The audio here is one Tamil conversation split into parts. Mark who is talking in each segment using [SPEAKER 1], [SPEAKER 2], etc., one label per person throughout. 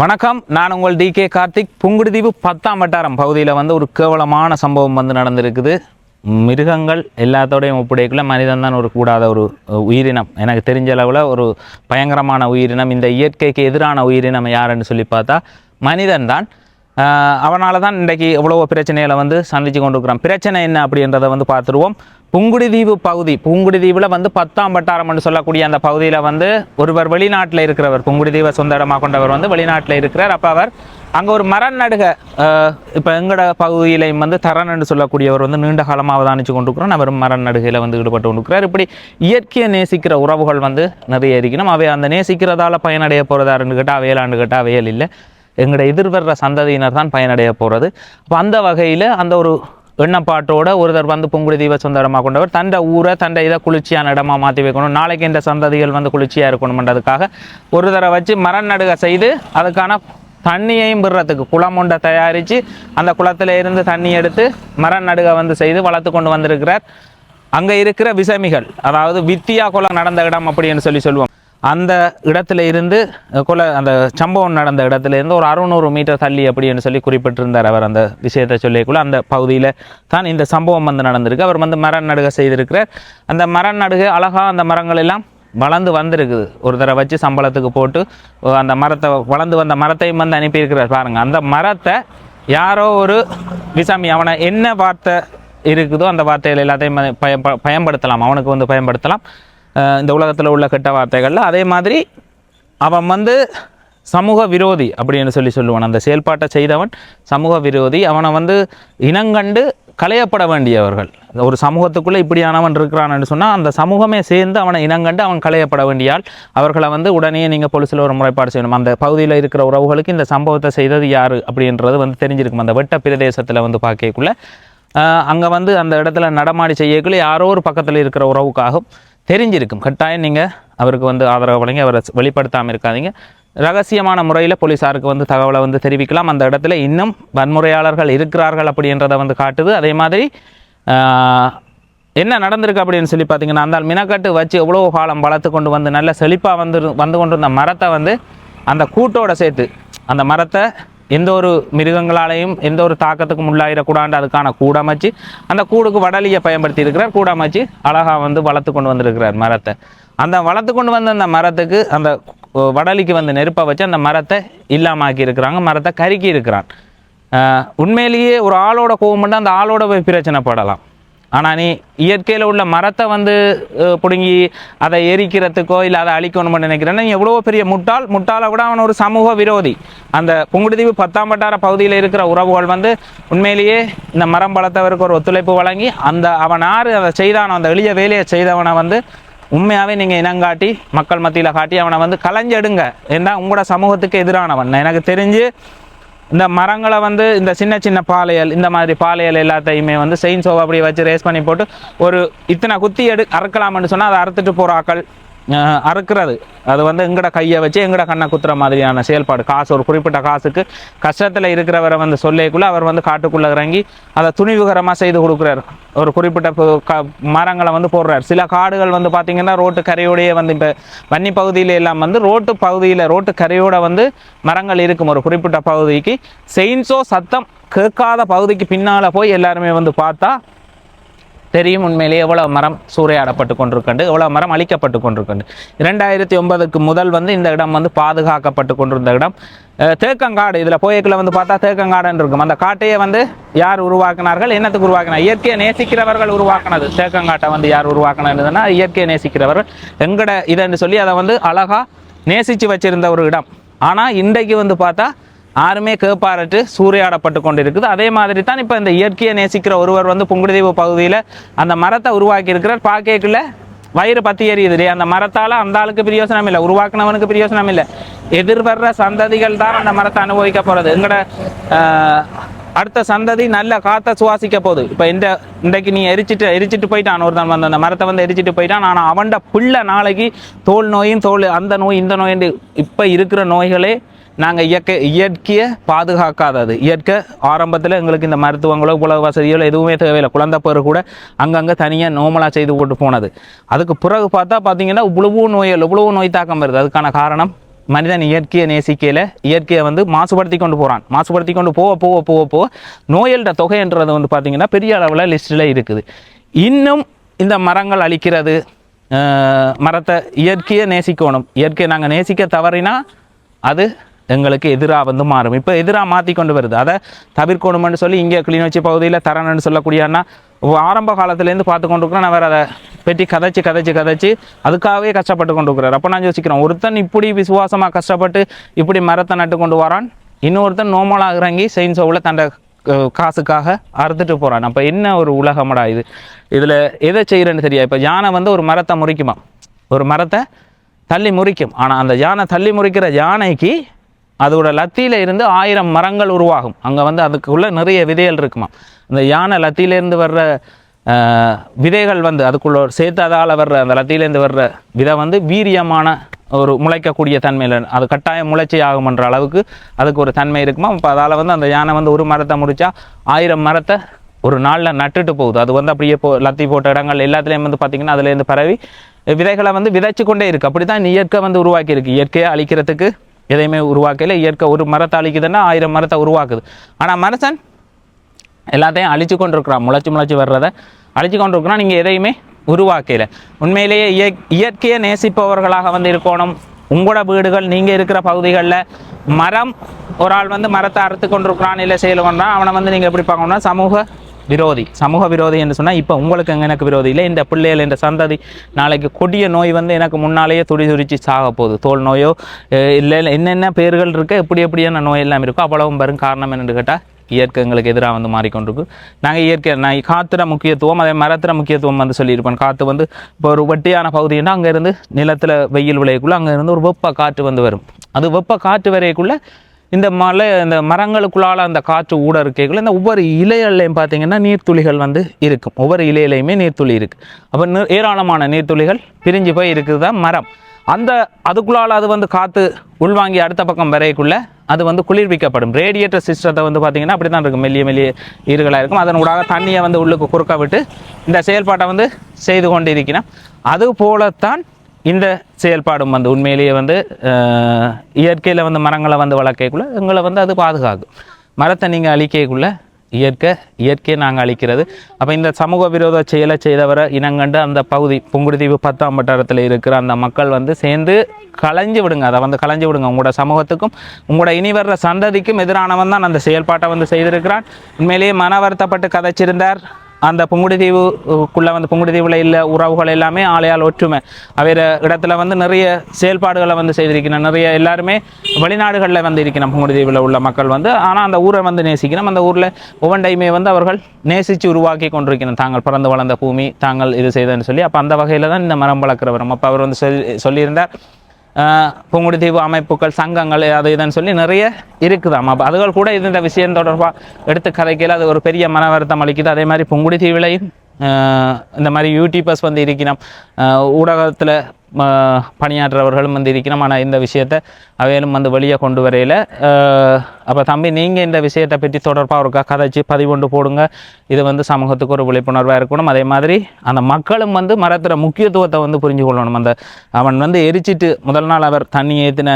[SPEAKER 1] வணக்கம். நான் உங்கள் டி கே கார்த்திக். புங்குடுதீவு பத்தாம் வட்டாரம் பகுதியில் வந்து ஒரு கேவலமான சம்பவம் வந்து நடந்திருக்குது. மிருகங்கள் எல்லாத்தோடையும் ஒப்படைக்குள்ள மனிதன் தான் ஒரு கூடாத ஒரு உயிரினம். எனக்கு தெரிஞ்ச அளவில் ஒரு பயங்கரமான உயிரினம் இந்த இயற்கைக்கு எதிரான உயிரினம் யாருன்னு சொல்லி பார்த்தா மனிதன் தான். அவனால் தான் இன்றைக்கு எவ்வளோ பிரச்சனைகளை வந்து சந்தித்து கொண்டிருக்கிறோம் பிரச்சனை என்ன அப்படின்றத வந்து பார்த்துருவோம். புங்குடிதீவு பகுதி புங்குடிதீவில் வந்து பத்தாம் வட்டாரம்னு சொல்லக்கூடிய அந்த பகுதியில் வந்து ஒருவர் வெளிநாட்டில் இருக்கிறவர் புங்குடிதீவை சொந்த இடமாக கொண்டவர் வந்து வெளிநாட்டில் இருக்கிறார். அப்போ அவர் அங்கே ஒரு மரம் நடுக இப்போ எங்கட பகுதியிலையும் வந்து தரன் என்று சொல்லக்கூடியவர் வந்து நீண்ட காலமாக அவதானிச்சு கொண்டிருக்கிறோம். அவர் மரம் நடுகையில் வந்து ஈடுபட்டு கொண்டிருக்கிறார். இப்படி இயற்கையை நேசிக்கிற உறவுகள் வந்து நிறைய இருக்கணும். அவை அந்த நேசிக்கிறதால பயனடைய போகிறதாருன்னு கேட்டால் அவையலான்னு கேட்டால் அவையல் இல்லை. எங்களோட எதிர்வர்ற சந்ததியினர் தான் பயனடைய போகிறது அப்போ அந்த வகையில் அந்த ஒரு எண்ணப்பாட்டோட ஒருத்தர் வந்து புங்குடி தீப சொந்த கொண்டவர். தண்ட ஊரை தண்ட இதை குளிர்ச்சியான இடமா மாற்றி வைக்கணும். நாளைக்கு இந்த சந்ததிகள் வந்து குளிர்ச்சியாக இருக்கணும்ன்றதுக்காக ஒரு தடவை வச்சு மரம் நடுக செய்து அதுக்கான தண்ணியையும் விடுறதுக்கு குளம் ஒன்றை தயாரித்து அந்த குளத்தில் இருந்து தண்ணி எடுத்து மரம் நடுக வந்து செய்து வளர்த்து கொண்டு வந்திருக்கிறார். அங்கே இருக்கிற விசமிகள் அதாவது வித்தியா குளம் நடந்த இடம் அப்படின்னு சொல்லி சொல்லுவோம். அந்த இடத்துல இருந்து கொலை அந்த சம்பவம் நடந்த இடத்துல இருந்து ஒரு அறுநூறு மீட்டர் தள்ளி அப்படின்னு சொல்லி குறிப்பிட்டிருந்தார் அவர் அந்த விஷயத்தை சொல்லிக்குள்ள அந்த பகுதியில் தான் இந்த சம்பவம் வந்து நடந்திருக்கு. அவர் வந்து மரம் நடுக செய்திருக்கிறார். அந்த மரம் நடுக அழகாக அந்த மரங்கள் எல்லாம் வளர்ந்து வந்திருக்குது. ஒரு தடவை வச்சு சம்பளத்துக்கு போட்டு அந்த மரத்தை வளர்ந்து வந்த மரத்தையும் வந்து அனுப்பியிருக்கிறார். பாருங்கள் அந்த மரத்தை யாரோ ஒரு விசாமி அவனை என்ன வார்த்தை இருக்குதோ அந்த வார்த்தைகள் எல்லாத்தையும் பயன்படுத்தலாம். அவனுக்கு வந்து பயன்படுத்தலாம். இந்த உலகத்தில் உள்ள கெட்ட வார்த்தைகளில் அதே மாதிரி அவன் வந்து சமூக விரோதி அப்படின்னு சொல்லி சொல்லுவான். அந்த செயல்பாட்டை செய்தவன் சமூக விரோதி. அவனை வந்து இனங்கண்டு களையப்பட வேண்டியவர்கள். ஒரு சமூகத்துக்குள்ளே இப்படியானவன் இருக்கிறான்னு சொன்னால் அந்த சமூகமே சேர்ந்து அவனை இனங்கண்டு அவன் களையப்பட வேண்டியால் அவர்களை வந்து உடனே நீங்கள் பொலிசில் ஒரு முறைப்பாடு செய்யணும். அந்த பகுதியில் இருக்கிற உறவுகளுக்கு இந்த சம்பவத்தை செய்தது யார் அப்படின்றது வந்து தெரிஞ்சிருக்கும். அந்த வெட்ட பிரதேசத்தில் வந்து பார்க்கக்குள்ள அங்கே வந்து அந்த இடத்துல நடமாடி செய்யக்குள்ள யாரோ ஒரு பக்கத்தில் இருக்கிற உறவுக்காகவும் தெரிஞ்சிருக்கும். கட்டாயம் நீங்கள் அவருக்கு வந்து ஆதரவு வழங்கி அவரை வெளிப்படுத்தாமல் இருக்காதீங்க. ரகசியமான முறையில் போலீஸாருக்கு வந்து தகவலை வந்து தெரிவிக்கலாம். அந்த இடத்துல இன்னும் வன்முறையாளர்கள் இருக்கிறார்கள் அப்படின்றத வந்து காட்டுது. அதே மாதிரி என்ன நடந்திருக்கு அப்படின்னு சொல்லி பார்த்தீங்கன்னா அந்த மினக்கட்டு வச்சு எவ்வளோ காலம் வளர்த்து கொண்டு வந்து நல்ல செழிப்பாக வந்து வந்து கொண்டு வந்த மரத்தை வந்து அந்த கூட்டோட சேர்த்து அந்த மரத்தை எந்த ஒரு மிருகங்களாலையும் எந்த ஒரு தாக்கத்துக்கும் உள்ளாயிடக்கூடாண்டு அதுக்கான கூடமைச்சு அந்த கூடுக்கு வடலியை பயன்படுத்தி இருக்கிறார் கூடமைச்சு அழகாக வந்து வளர்த்து கொண்டு வந்திருக்கிறார் மரத்தை. அந்த வளர்த்து கொண்டு வந்த அந்த மரத்துக்கு அந்த வடலிக்கு வந்து நெருப்பை வச்சு அந்த மரத்தை இல்லாமாக்கி இருக்கிறாங்க மரத்தை கருக்கி இருக்கிறான் உண்மையிலேயே ஒரு ஆளோட கோவம் பண்ணால் அந்த ஆளோட போய் பிரச்சனைப்படலாம். ஆனால் நீ இயற்கையில் உள்ள மரத்தை வந்து பிடுங்கி அதை எரிக்கிறதுக்கோ இல்லை அதை அழிக்கணும்னு நினைக்கிறேன்னா நீ எவ்வளோ பெரிய முட்டாள். முட்டாளை விட அவன் ஒரு சமூக விரோதி. அந்த புங்குடுதீவு பத்தாம் வட்டார பகுதியில் இருக்கிற உறவுகள் வந்து உண்மையிலேயே இந்த மரம் பழத்தவருக்கு ஒரு ஒத்துழைப்பு வழங்கி அந்த அவன் ஆறு அதை செய்தானோ அந்த எளிய வேலையை செய்தவனை வந்து உண்மையாகவே நீங்கள் இனங்காட்டி மக்கள் மத்தியில் காட்டி அவனை வந்து கலைஞ்செடுங்க. ஏன்னா உங்களோட சமூகத்துக்கு எதிரானவன். எனக்கு தெரிஞ்சு இந்த மரங்களை வந்து இந்த சின்ன சின்ன பாலையல் இந்த மாதிரி பாலையல் எல்லாத்தையுமே வந்து செயின் சோவை அப்படி வச்சு ரேஸ் பண்ணி போட்டு ஒரு இத்தனை குத்தி எடு அறுக்கலாம்னு சொன்னால் அதை அறுத்துட்டு போகிற ஆக்கள். அறுக்கிறது. அது வந்து எங்கட கையை வச்சு எங்கட கண்ணை குத்துற மாதிரியான செயல்பாடு. காசு ஒரு குறிப்பிட்ட காசுக்கு கஷ்டத்தில் இருக்கிறவரை வந்து சொல்லிக்குள்ள அவர் வந்து காட்டுக்குள்ளே இறங்கி அதை துணிவுகரமாக செய்து கொடுக்குறாரு. ஒரு குறிப்பிட்ட க மரங்களை வந்து போடுறார். சில காடுகள் வந்து பார்த்திங்கன்னா ரோட்டு கரையோடையே வந்து இப்போ வன்னி பகுதியில எல்லாம் வந்து ரோட்டு பகுதியில் ரோட்டு கரையோட வந்து மரங்கள் இருக்கும். ஒரு குறிப்பிட்ட பகுதிக்கு செயின்ஸோ சத்தம் கேட்காத பகுதிக்கு பின்னால் போய் எல்லாருமே வந்து பார்த்தா தெரியும் உண்மையிலேயே எவ்வளோ மரம் சூறையாடப்பட்டு கொண்டிருக்கின்றது எவ்வளோ மரம் அழிக்கப்பட்டு கொண்டிருக்கின்றது. இரண்டாயிரத்தி ஒன்பதுக்கு முதல் வந்து இந்த இடம் வந்து பாதுகாக்கப்பட்டு கொண்டிருந்த இடம். தேக்கங்காடு இதில் போயக்கில் வந்து பார்த்தா தேக்கங்காடுன்னு இருக்கும். அந்த காட்டையே வந்து யார் உருவாக்கினார்கள்? என்னத்துக்கு உருவாக்கினார் இயற்கையை நேசிக்கிறவர்கள் உருவாக்கினது. தேக்கங்காட்டை வந்து யார் உருவாக்கினதுன்னா இயற்கையை நேசிக்கிறவர்கள். எங்கட இதன்னு சொல்லி அதை வந்து அழகாக நேசித்து வச்சிருந்த ஒரு இடம். ஆனால் இன்றைக்கு வந்து பார்த்தா யாருமே கேப்பாரட்டு சூறையாடப்பட்டு கொண்டிருக்குது. அதே மாதிரி தான் இப்போ இந்த இயற்கையை நேசிக்கிற ஒருவர் வந்து புங்குடுதீவு பகுதியில் அந்த மரத்தை உருவாக்கி இருக்கிறார் பாக்கேக்குள்ள வயிறு பத்தி எறியுது இல்லையா? அந்த மரத்தால் அந்த ஆளுக்கு பிரயோசனம் இல்லை உருவாக்குனவனுக்கு பிரயோசனம் இல்லை. எதிர்வர்ற சந்ததிகள் தான் அந்த மரத்தை அனுபவிக்க போகிறது எங்களோட அடுத்த சந்ததி நல்ல காற்றை சுவாசிக்க போகுது. இப்போ இந்த இன்றைக்கு நீ எரிச்சிட்டு எரிச்சிட்டு போயிட்டான். ஒருத்தன் வந்து அந்த மரத்தை வந்து எரிச்சிட்டு போயிட்டான். ஆனால் அவன்ட புள்ள நாளைக்கு தோல் நோயும் தோல் அந்த நோய் இந்த நோய் இப்போ இருக்கிற நோய்களே நாங்கள் இயற்கை இயற்கையை பாதுகாக்காதது. இயற்கை ஆரம்பத்தில் எங்களுக்கு இந்த மருத்துவங்களோ உலக வசதிகளோ எதுவுமே தேவையில்லை. குழந்தை பேர் கூட அங்கங்கே தனியாக நோமலாக செய்து போட்டு போனது. அதுக்கு பிறகு பார்த்தா பார்த்தீங்கன்னா இவ்வளவு நோய்கள் இவ்வளவு நோய் தாக்கம் வருது. அதுக்கான காரணம் மனிதன் இயற்கையை நேசிக்கையில் இயற்கையை வந்து மாசுபடுத்தி கொண்டு போகிறான் மாசுபடுத்தி கொண்டு போக போக போக போக நோயல்ட தொகைன்றது வந்து பார்த்திங்கன்னா பெரிய அளவில் லிஸ்ட்டில் இருக்குது. இன்னும் இந்த மரங்கள் அழிக்கிறது மரத்தை இயற்கையை நேசிக்கணும். இயற்கையை நாங்கள் நேசிக்க தவறினா அது எங்களுக்கு எதிராக வந்து மாறும். இப்போ எதிராக மாற்றி கொண்டு வருது. அதை தவிர்க்கணும்னு சொல்லி இங்கே கிளிநொச்சி பகுதியில் தரணும்னு சொல்லக்கூடியன்னா ஆரம்ப காலத்துலேருந்து பார்த்து கொண்டு நான் அவர் அதை பெட்டி கதைச்சு கதைச்சு கதைச்சு அதுக்காகவே கஷ்டப்பட்டு கொண்டு இருக்கிறார் அப்போ நான் யோசிக்கிறேன் ஒருத்தன் இப்படி விசுவாசமாக கஷ்டப்பட்டு இப்படி மரத்தை நட்டு கொண்டு வரான் இன்னொருத்தன் நோமலாக இறங்கி செயின் சோவில் தண்டை காசுக்காக அறுத்துட்டு போகிறான் அப்போ என்ன ஒரு உலகமடா இது? இதில் எதை செய்கிறேன்னு தெரியா? இப்போ யானை வந்து ஒரு மரத்தை முறிக்குமா? ஒரு மரத்தை தள்ளி முறிக்கும். ஆனால் அந்த யானை தள்ளி முறிக்கிற யானைக்கு அதோட லத்தியில் இருந்து ஆயிரம் மரங்கள் உருவாகும். அங்கே வந்து அதுக்குள்ளே நிறைய விதைகள் இருக்குமா அந்த யானை லத்தியிலேருந்து வர்ற விதைகள் வந்து அதுக்குள்ள சேர்த்து அதால் வர்ற அந்த லத்தியிலேருந்து வர்ற விதை வந்து வீரியமான ஒரு முளைக்கக்கூடிய தன்மையில் அது கட்டாயம் முளைச்சி ஆகும்ன்ற அளவுக்கு அதுக்கு ஒரு தன்மை இருக்குமா இப்போ அதால் வந்து அந்த யானை வந்து ஒரு மரத்தை முடித்தா ஆயிரம் மரத்தை ஒரு நாளில் நட்டுட்டு போகுது. அது வந்து அப்படியே போ லத்தி போட்ட இடங்கள் எல்லாத்துலேயும் வந்து பார்த்திங்கன்னா அதுலேருந்து பரவி விதைகளை வந்து விதைச்சு கொண்டே இருக்குது அப்படி தான் இயற்கை வந்து உருவாக்கியிருக்கு இயற்கையை அழிக்கிறதுக்கு எதையுமே உருவாக்கல. இயற்கை ஒரு மரத்தை அழிக்குதுன்னா ஆயிரம் மரத்தை உருவாக்குது. ஆனால் மனுஷன் எல்லாத்தையும் அழிச்சு கொண்டிருக்கிறான். முளைச்சி முளைச்சி வர்றதை அழிச்சு கொண்டிருக்கிறான். நீங்கள் எதையுமே உருவாக்கல. உண்மையிலேயே இய இயற்கையை நேசிப்பவர்களாக வந்து இருக்கணும். உங்களோட வீடுகள் நீங்கள் இருக்கிற பகுதிகளில் மரம் ஒரு ஆள் வந்து மரத்தை அறுத்து கொண்டிருக்கிறான் இல்லை செயல் கொண்டான் அவனை வந்து நீங்கள் எப்படி பார்க்கணும்னா சமூக விரோதி சமூக விரோதி என்று சொன்னால் இப்போ உங்களுக்கு எங்கே எனக்கு விரோதி இல்லை. இந்த பிள்ளைகள் இந்த சந்ததி நாளைக்கு கொடிய நோய் வந்து எனக்கு முன்னாலேயே துடி துடிச்சு சாக போகுது. தோல் நோயோ இல்லை இல்லை என்னென்ன பேர்கள் இருக்குது எப்படி எப்படியான நோய் எல்லாம் இருக்கோ அவ்வளவும் வரும் காரணம் என்னென்னு கேட்டால் இயற்கை எங்களுக்கு எதிராக வந்து மாறிக்கொண்டிருக்கு. நாங்கள் இயற்கை நான் காற்றுற முக்கியத்துவம் அதே மரத்துற முக்கியத்துவம் வந்து சொல்லியிருப்பேன் காற்று வந்து இப்போ ஒரு வெட்டியான பகுதின்னா அங்கேருந்து நிலத்தில் வெயில் விளையக்குள்ளே அங்கேருந்து ஒரு வெப்ப காற்று வந்து வரும். அது வெப்ப காற்று வரையக்குள்ளே இந்த மலை இந்த மரங்களுக்குள்ளால் அந்த காற்று ஊட இருக்கைகள் இந்த ஒவ்வொரு இலைகள்லையும் பார்த்தீங்கன்னா நீர்த்துளிகள் வந்து இருக்கும். ஒவ்வொரு இலையிலையுமே நீர்த்துளி இருக்குது அப்போ நீர் ஏராளமான நீர்த்துளிகள் பிரிஞ்சு போய் இருக்குது? தான் மரம். அந்த அதுக்குள்ளால் அது வந்து காற்று உள்வாங்கி அடுத்த பக்கம் வரைக்குள்ளே அது வந்து குளிர்விக்கப்படும். ரேடியேட்டர் சிஸ்டத்தை வந்து பார்த்திங்கன்னா அப்படி தான் இருக்கும். மெல்லிய மெல்லிய ஈர்களாக இருக்கும். அதன் ஊடாக தண்ணியை வந்து உள்ளுக்கு குறுக்க விட்டு இந்த செயல்பாட்டை வந்து செய்து கொண்டு இருக்கிறோம் அது போலத்தான் இந்த செயல்பாடும் வந்து உண்மையிலேயே வந்து இயற்கையில் வந்து மரங்களை வந்து வளர்க்கக்குள்ள எங்களை வந்து அது பாதுகாக்கும். மரத்தை நீங்கள் அழிக்கக்குள்ள இயற்கை இயற்கையை நாங்கள் அழிக்கிறது. அப்போ இந்த சமூக விரோத செயலை செய்தவரை இனங்கண்டு அந்த பகுதி புங்குடுதீவு பத்தாம் வட்டாரத்தில் இருக்கிற அந்த மக்கள் வந்து சேர்ந்து களைஞ்சு விடுங்க. அதை வந்து களைஞ்சு விடுங்க. உங்களோட சமூகத்துக்கும் உங்களோட இனி வர்ற சந்ததிக்கும் எதிரானவன் தான் அந்த செயல்பாட்டை வந்து செய்திருக்கிறான். உண்மையிலேயே மன வருத்தப்பட்டு கதைச்சிருந்தார். அந்த புங்குடுதீவுக்குள்ளே வந்து புங்குடுதீவில் இல்லை உறவுகள் எல்லாமே ஆலையால் ஒற்றுமை. அவர் இடத்துல வந்து நிறைய செயல்பாடுகளை வந்து செய்திருக்கணும் நிறைய எல்லாருமே வெளிநாடுகளில் வந்து இருக்கணும் புங்குடுதீவில் உள்ள மக்கள் வந்து ஆனால் அந்த ஊரை வந்து நேசிக்கணும் அந்த ஊரில் ஒவ்வொன்றையுமே வந்து அவர்கள் நேசித்து உருவாக்கி கொண்டிருக்கணும் தாங்கள் பிறந்து வளர்ந்த பூமி தாங்கள் இது செய்தன்னு சொல்லி அப்போ அந்த வகையில் தான் இந்த மரம் வளர்க்குறவரும் அப்போ அவர் வந்து சொல்லி சொல்லியிருந்தார் புங்குடுதீவு அமைப்புகள் சங்கங்கள் அது இதுன்னு சொல்லி நிறைய இருக்குதாம். அப்போ அதுகள் கூட இது இந்த விஷயம் தொடர்பாக எடுத்து கதைக்கையில் அது ஒரு பெரிய மன வருத்தம் அளிக்குது. அதே மாதிரி புங்குடுதீவிலையும் இந்த மாதிரி யூடியூபர்ஸ் வந்து இருக்கணும் ஊடகத்தில் பணியாற்றுறவர்களும் வந்து இருக்கணும் ஆனால் இந்த விஷயத்தை அவையிலும் வந்து வெளியே கொண்டு வரையில் அப்போ தம்பி நீங்கள் இந்த விஷயத்தை பற்றி தொடர்பாக ஒரு கதைச்சு பதிவுண்டு போடுங்க. இது வந்து சமூகத்துக்கு ஒரு விழிப்புணர்வாக இருக்கணும். அதே மாதிரி அந்த மக்களும் வந்து மரத்தில் முக்கியத்துவத்தை வந்து புரிஞ்சு கொள்ளணும். அந்த அவன் வந்து எரிச்சிட்டு முதல் நாள் அவர் தண்ணி ஏற்றின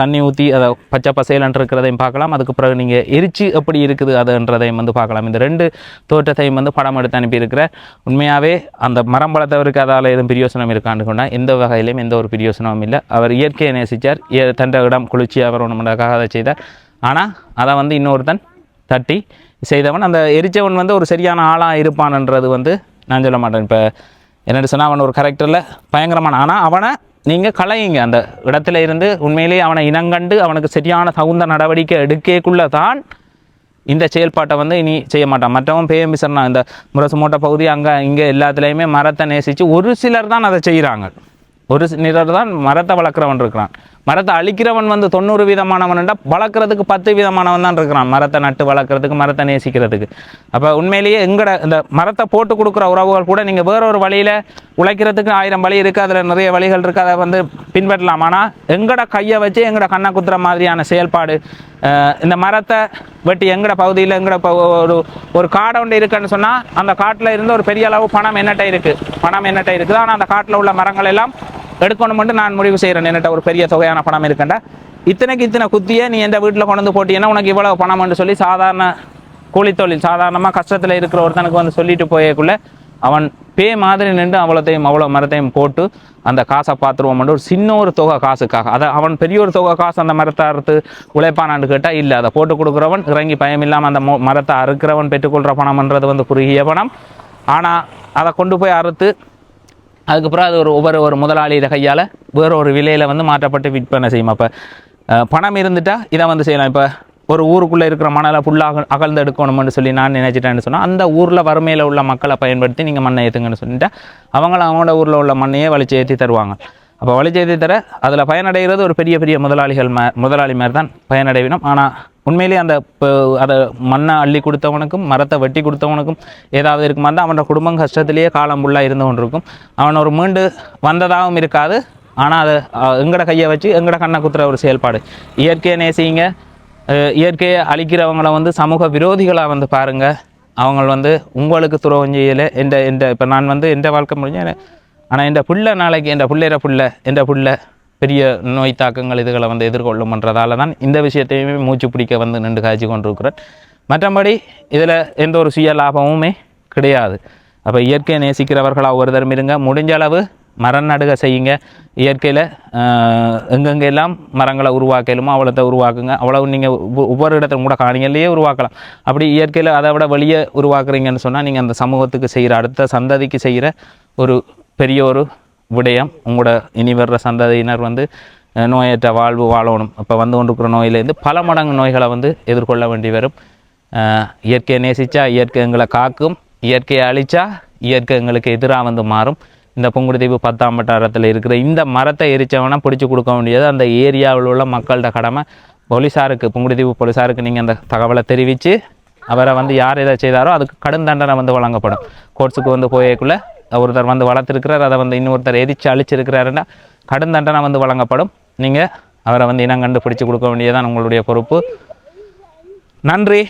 [SPEAKER 1] தண்ணி ஊற்றி அதை பச்சை பசையிலன்று இருக்கிறதையும் பார்க்கலாம். அதுக்கு பிறகு நீங்கள் எரிச்சு எப்படி இருக்குது அதுன்றதையும் வந்து பார்க்கலாம். இந்த ரெண்டு தோற்றத்தையும் வந்து படம் எடுத்து அனுப்பியிருக்கிற. உண்மையாகவே அந்த மரம் பழத்தவருக்கு அதால் எதுவும் பிரியோசனம் இருக்கான்னு கொண்டா எந்த வகையிலும் எந்த ஒரு பிரியோசனமும் இல்லை. அவர் இயற்கையை நேசித்தார் ஏ- தண்ட இடம் குளிர்ச்சி அவர் ஒன்றுக்காக அதை செய்தார். ஆனால் அதை வந்து இன்னொருத்தன் தட்டி செய்தவன் அந்த எரிச்சவன் வந்து ஒரு சரியான ஆளாக இருப்பான்ன்றது வந்து நான் சொல்ல மாட்டேன். இப்போ என்னென்னு சொன்னால் அவன் ஒரு கரெக்டரில் பயங்கரமான ஆனால் அவனை நீங்கள் கலையுங்க அந்த இடத்துல இருந்து உண்மையிலேயே அவனை இனங்கண்டு அவனுக்கு சரியான தகுந்த நடவடிக்கை எடுக்கக்குள்ளே தான் இந்த செயல்பாட்டை வந்து இனி செய்ய மாட்டான். மற்றவன் பேயம் விசரணா இந்த முரசு மூட்டை பகுதி அங்கே இங்கே எல்லாத்துலேயுமே மரத்தை நேசித்து ஒரு சிலர் தான் அதை செய்கிறாங்க ஒரு சிலர் தான் மரத்தை வளர்க்குறவன் இருக்கிறான். மரத்தை அழிக்கிறவன் வந்து தொண்ணூறு விதமானவன்டா வளர்க்குறதுக்கு பத்து விதமானவன் தான் இருக்கிறான். மரத்தை நட்டு வளர்க்குறதுக்கு மரத்தை நேசிக்கிறதுக்கு. அப்போ உண்மையிலேயே எங்கட இந்த மரத்தை போட்டு கொடுக்குற உறவுகள் கூட நீங்கள் வேற ஒரு வழியில் உழைக்கிறதுக்கு ஆயிரம் வழி இருக்குது அதில் நிறைய வழிகள் இருக்குது அதை வந்து பின்பற்றலாம். ஆனால் எங்கட கையை வச்சு எங்கட கண்ணை குத்துற மாதிரியான செயல்பாடு இந்த மரத்தை வெட்டி எங்கட பகுதியில் எங்கட ஒரு ஒரு காடை ஒன்று இருக்குன்னு சொன்னால் அந்த காட்டில் இருந்து ஒரு பெரிய அளவு பணம் என்னட்ட இருக்குது பணம் என்னட்ட இருக்குது. ஆனால் அந்த காட்டில் உள்ள மரங்கள் எல்லாம் எடுக்கணும்னு நான் முடிவு செய்கிறேன் என்கிட்ட ஒரு பெரிய தொகையான பணம் இருக்கண்டா? இத்தனைக்கு இத்தனை குத்தியே நீ எந்த வீட்டில் கொண்டு வந்து போட்டீங்கன்னா உனக்கு இவ்வளவு பணம்னு சொல்லி சாதாரண கூலித்தொழில் சாதாரணமாக கஷ்டத்தில் இருக்கிற ஒருத்தனுக்கு வந்து சொல்லிட்டு போயக்குள்ள அவன் பே மாதிரி நின்று அவ்வளோத்தையும் அவ்வளோ மரத்தையும் போட்டு அந்த காசை பார்த்துருவோம்னு ஒரு சின்ன ஒரு தொகை காசுக்காக. அதை அவன் பெரிய ஒரு தொகை காசு அந்த மரத்தை அறுத்து உழைப்பானான்னு கேட்டால் இல்லை. அதை போட்டு கொடுக்குறவன் இறங்கி பயம் இல்லாமல் அந்த மொ- மரத்தை அறுக்கிறவன் பெற்றுக்கொள்கிற பணம்ன்றது வந்து குறுகிய பணம். ஆனால் அதை கொண்டு போய் அறுத்து அதுக்கப்புறம் அது ஒரு ஒவ்வொரு ஒரு முதலாளியிட கையால் வேற ஒரு விலையில் வந்து மாற்றப்பட்டு விற்பனை செய்யும். அப்போ பணம் இருந்துட்டால் இதை வந்து செய்யலாம். இப்போ ஒரு ஊருக்குள்ளே இருக்கிற மணலை ஃபுல்லாக அகழ்ந்து எடுக்கணும்னு சொல்லி நான் நினச்சிட்டேன்னு சொன்னால் அந்த ஊரில் வறுமையில் உள்ள மக்களை பயன்படுத்தி நீங்கள் மண்ணை ஏற்றுங்கன்னு சொல்லிட்டு அவங்கள அவங்களோட ஊரில் உள்ள மண்ணையே வலிச்சு ஏற்றி தருவாங்க. அப்போ வலிச்சு ஏற்றி தர அதில் பயனடைகிறது ஒரு பெரிய பெரிய முதலாளிகள் மே முதலாளி மாதிரி தான் பயனடைவினோம் ஆனால் உண்மையிலேயே அந்த இப்போ அதை மண்ணை அள்ளி கொடுத்தவனுக்கும் மரத்தை வெட்டி கொடுத்தவனுக்கும் ஏதாவது இருக்குமா இருந்தால் அவனோட குடும்பம் கஷ்டத்திலேயே காலம் ஃபுல்லாக இருந்து கொண்டிருக்கும். அவன் ஒரு மீண்டு வந்ததாகவும் இருக்காது. ஆனால் அது எங்கட கையை வச்சு எங்கட கண்ணை குத்துற ஒரு செயல்பாடு. இயற்கையை நேசிங்க. இயற்கையை அழிக்கிறவங்கள வந்து சமூக விரோதிகளாக வந்து பாருங்கள் அவங்க வந்து உங்களுக்கு துரோகம் செய்யலை எந்த எந்த இப்போ நான் வந்து எந்த வாழ்க்கை முடிஞ்ச ஆனால் என் புள்ள நாளைக்கு என் பிள்ளைற புள்ள என் புள்ளை பெரிய நோய் தாக்கங்கள் இதுகளை வந்து எதிர்கொள்ளும்ன்றதால தான் இந்த விஷயத்தையுமே மூச்சு பிடிக்க வந்து நின்று காய்ச்சி கொண்டிருக்கிறேன் மற்றபடி இதில் எந்த ஒரு சுய லாபமுமே கிடையாது. அப்போ இயற்கையை நேசிக்கிறவர்களாக ஒருத்தரும் இருங்க. முடிஞ்ச அளவு மரம் நடுக செய்யுங்க. இயற்கையில் எங்கெங்கெல்லாம் மரங்களை உருவாக்கலுமோ அவ்வளோத்தை உருவாக்குங்க. அவ்வளவு நீங்கள் ஒவ்வொரு இடத்துல கூட காணிகள்லேயே உருவாக்கலாம். அப்படி இயற்கையில் அதை விட வெளியே உருவாக்குறீங்கன்னு சொன்னால் நீங்கள் அந்த சமூகத்துக்கு செய்கிற அடுத்த சந்ததிக்கு செய்கிற ஒரு பெரிய ஒரு விடயம். உங்களோட இனி வர்ற சந்ததியினர் வந்து நோயற்ற வாழ்வு வாழணும். இப்போ வந்து கொண்டிருக்கிற நோயிலேருந்து பல மடங்கு நோய்களை வந்து எதிர்கொள்ள வேண்டி வரும். இயற்கையை நேசித்தா இயற்கை எங்களை காக்கும். இயற்கையை அழித்தா இயற்கை எங்களுக்கு எதிராக வந்து மாறும். இந்த புங்குடுதீவு பத்தாம் வட்டாரத்தில் இருக்கிற இந்த மரத்தை எரித்தவனா பிடிச்சி கொடுக்க வேண்டியது அந்த ஏரியாவில் உள்ள மக்கள்கிட்ட கடமை. போலீஸாருக்கு புங்குடுதீவு போலீஸாருக்கு நீங்கள் அந்த தகவலை தெரிவித்து அவரை வந்து யார் எதை செய்தாரோ அதுக்கு கடும் தண்டனை வந்து வழங்கப்படும். கோர்ட்ஸுக்கு வந்து போயக்குள்ளே ஒருத்தர் வந்து வளர்த்துருக்கிறார் அதை வந்து இன்னொருத்தர் எரிச்சு அழிச்சிருக்கிறாருன்னா கடும் தண்டனை வந்து வழங்கப்படும். நீங்கள் அவரை வந்து இனம் கண்டு பிடிச்சு கொடுக்க வேண்டியதான் உங்களுடைய பொறுப்பு. நன்றி.